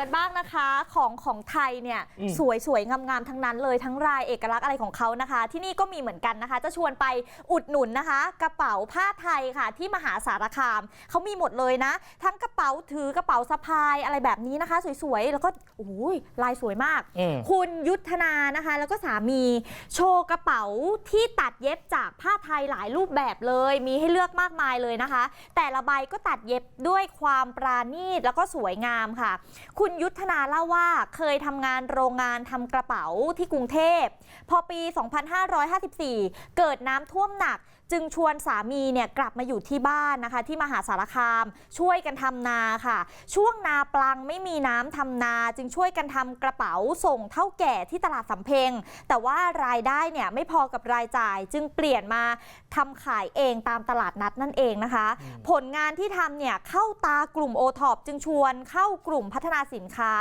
กันบ้างนะคะของของไทยเนี่ยอืมสวยสวยงามงามๆทั้งนั้นเลยทั้งรายเอกลักษณ์อะไรของเขานะคะ ที่นี่ก็มีเหมือนกันนะคะ จะชวนไปอุดหนุนนะคะ กระเป๋าผ้าไทยค่ะ ที่มหาสารคามเขามีหมดเลยนะ ทั้งกระเป๋าถือกระเป๋าสะพายอะไรแบบนี้นะคะ สวยๆแล้วก็โอ้ยลายสวยมากอืมคุณยุทธนานะคะ แล้วก็สามีโชว์กระเป๋าที่ตัดเย็บจากผ้าไทยหลายรูปแบบเลย มีให้เลือกมากมายเลยนะคะ แต่ละใบก็ตัดเย็บด้วยความปราณีตแล้วก็สวยงามค่ะ คุณยุทธนาเล่าว่าเคยทำงานโรงงานทำกระเป๋าที่กรุงเทพ พอปี 2554 เกิดน้ำท่วมหนัก จึงชวนสามีเนี่ยกลับมาอยู่ที่บ้านนะคะ ที่มหาสารคาม ช่วยกันทำนาค่ะ ช่วงนาปลังไม่มีน้ำทำนา จึงช่วยกันทำกระเป๋าส่งเท่าแก่ที่ตลาดสำเพ็ง แต่ว่ารายได้เนี่ยไม่พอกับรายจ่าย จึงเปลี่ยนมาทำขายเองตามตลาดนัดนั่นเองนะคะ ผลงานที่ทำเนี่ยเข้าตากลุ่มโอท็อปจึงชวนเข้ากลุ่มพัฒนาสินค้า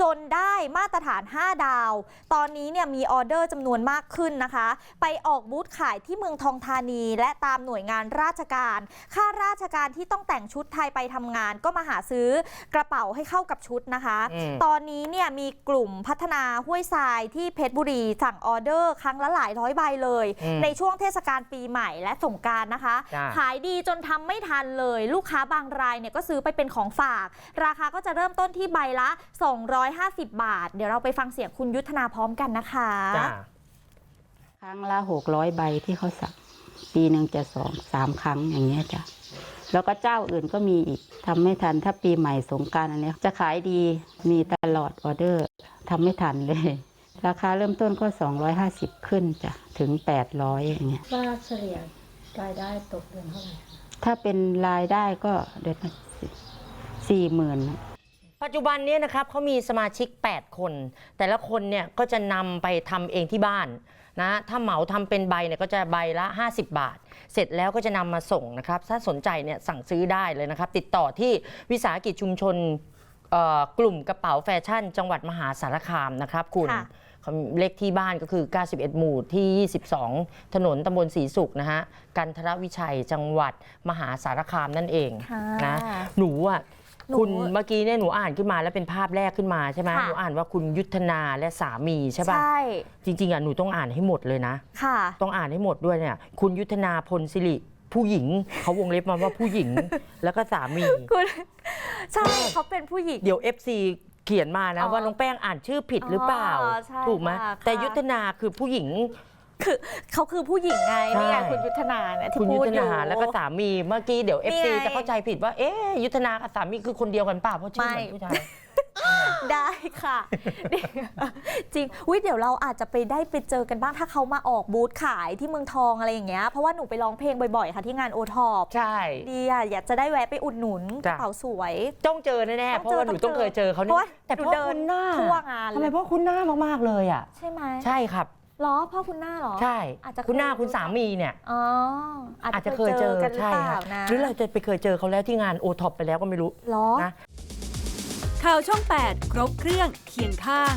จนได้มาตรฐาน 5 ดาว ตอนนี้เนี่ยมีออเดอร์จำนวนมากขึ้นนะคะ ไปออกบูธขายที่เมืองทองธานี และตามหน่วยงานราชการข้าราชการที่ต้องแต่งชุดไทยไปทำงาน ก็มาหาซื้อกระเป๋าให้เข้ากับชุดนะคะอืมตอนนี้เนี่ยมีกลุ่มพัฒนาห้วยทรายที่เพชรบุรีสั่งออเดอร์ ครั้งละหลายร้อยใบเลยอืมในช่วงเทศกาลปีใหม่และสงกรารนะคะจ้ะขายดีจนทำไม่ทันเลย ลูกค้าบางรายเนี่ยก็ซื้อไปเป็นของฝาก ราคาก็จะเริ่มต้นที่ใบละ250 บาท เดี๋ยวเราไปฟังเสียงคุณยุทธนาพร้อมกันนะคะ จ้าครั้งละหกร้อยใบที่เขาสั่งปีหนึ่งจะสองสามครั้งอย่างเงี้ยจ้ะแล้วก็เจ้าอื่นก็มีอีกทำไม่ทันถ้าปีใหม่สงกรารอันเนี้ยจะขายดีมีตลอดออเดอร์ทำไม่ทันเลย ราคาเริ่มต้นก็ 250 ขึ้นจ้ะถึง 800อย่างเงี้ยว่าเฉลี่ยรายได้ตกเดือนเท่าไหร่คะถ้าเป็นรายได้ก็เดือนสี่หมื่น ปัจจุบันเนี้นะครับเขามีสมาชิก 8 คน แต่ละคนเนี่ยก็จะนำไปทำเองที่บ้านนะถ้าเหมาทำเป็นใบเนี่ยก็จะใบละ 50 บาท เสร็จแล้วก็จะนำมาส่งนะครับ ถ้าสนใจเนี่ยสั่งซื้อได้เลยนะครับ ติดต่อที่วิสาหกิจชุมชนเอ่อกลุ่มกระเป๋าแฟชั่น จังหวัดมหาสารคามนะครับคุณค่ะเลขที่บ้านก็คือ 91 หมู่ที่ 22 ถนนตำบลศรีสุขนะฮะ กันทรวิชัย จังหวัดมหาสารคามนั่นเองค่ะนะ หนูอะหนู คุณเมื่อกี้เนี่ยหนูอ่านขึ้นมาแล้วเป็นภาพแรกขึ้นมาใช่ไหมค่ะหนูอ่านว่าคุณยุทธนาและสามีใช่ป่ะใช่จริงๆอะหนูต้องอ่านให้หมดเลยนะค่ะ ต้องอ่านให้หมดด้วยเนี่ย คุณยุทธนาพลสิริผู้หญิงเขาวงเล็บมาว่าผู้หญิงแล้วก็สามีคุณใช่เขาเป็นผู้หญิงเดี๋ยว FC เขียนมานะอ๋อว่าน้องแป้งอ่านชื่อผิดหรือเปล่าอ๋อใช่ถูกไหมค่ะแต่ยุทธนาคือผู้หญิง คือเขาคือผู้หญิงไงนี่ไงใช่ คุณยุทธนาเนี่ยที่คุณพูยุดทธอยู่ นาแล้วก็สามีเมื่อกี้เดี๋ยวนี่ FC ไง จะเข้าใจผิดว่าเอ๊ะยุทธนากับสามีคือคนเดียวกันเปล่าเพราะชื่อเหมือนไม่ผู้ชาย ได้ค่ะเดี๋ยวจริงวิเดี๋ยวเราอาจจะไปได้ไปเจอกันบ้างถ้าเขามาออกบูธขายที่เมืองทองอะไรอย่างเงี้ยเพราะว่าหนูไปร้องเพลงบ่อยๆ ค่ะที่งานโอทอปใช่ ดีอะอยากจะได้แวะไปอุดหนุนกจ้ะ ระเป๋าสวย ต้องเจอแน่ๆต้เพองเจอราะว่าหนูต้องเคยเจอเขาเพราะเนี่ว่ายแต่หนูพ่อเดินคุณหน้าทั่วงานทำไมเลยพ่อคุณหน้ามากๆเลยอะ ใช่ไหม ใช่ครับเหรอพ่อคุณหน้าเหรอ ใช่ อาจจะคุณหน้าเคยคุณสามีเนี่ยอ๋ออาอาจจจะจะเคเคยยเจเจออกันหรือใช่เปคล่ารับนะหรือเราจะไปเคยเจอเขาแล้วที่งานโอท็อปไปแล้วก็ไม่รู้เหรอนะข่าวช่อง 8 ครบเครื่องเคียงข้าง